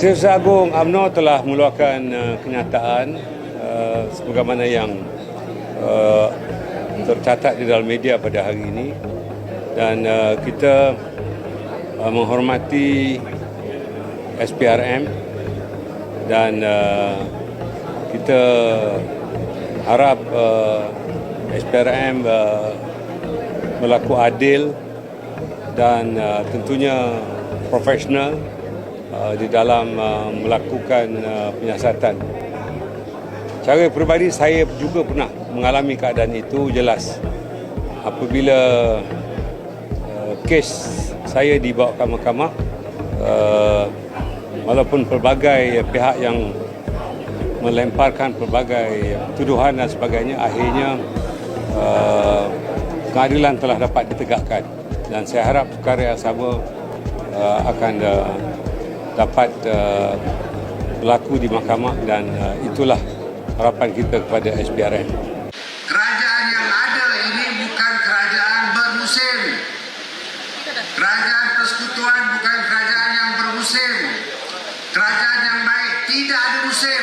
Setiausaha Agung UMNO telah mengeluarkan uh, kenyataan uh, sebagaimana yang uh, tercatat di dalam media pada hari ini. Dan uh, kita uh, menghormati SPRM dan uh, kita harap uh, SPRM uh, berlaku adil dan uh, tentunya profesional di dalam uh, melakukan uh, penyiasatan. Cara peribadi saya juga pernah mengalami keadaan itu jelas. Apabila uh, kes saya dibawa ke mahkamah uh, walaupun pelbagai pihak yang melemparkan pelbagai tuduhan dan sebagainya akhirnya uh, keadilan telah dapat ditegakkan dan saya harap perkara yang sama uh, akan uh, dapat uh, berlaku di mahkamah dan uh, itulah harapan kita kepada SPRM. Kerajaan yang ada ini bukan kerajaan bermusim. Kerajaan persekutuan bukan kerajaan yang bermusim. Kerajaan yang baik tidak ada musim.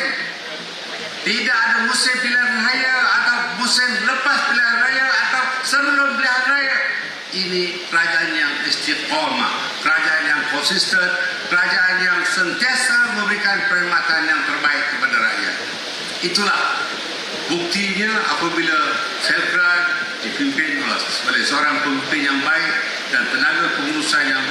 Tidak ada musim pilihan raya atau musim lepas pilihan raya atau sebelum pilihan raya. Ini kerajaan yang istiqomah, kerajaan yang konsisten, kerajaan yang sentiasa memberikan perkhidmatan yang terbaik kepada rakyat. Itulah buktinya apabila Selkran dipimpin oleh seorang pemimpin yang baik dan tenaga pengurusan yang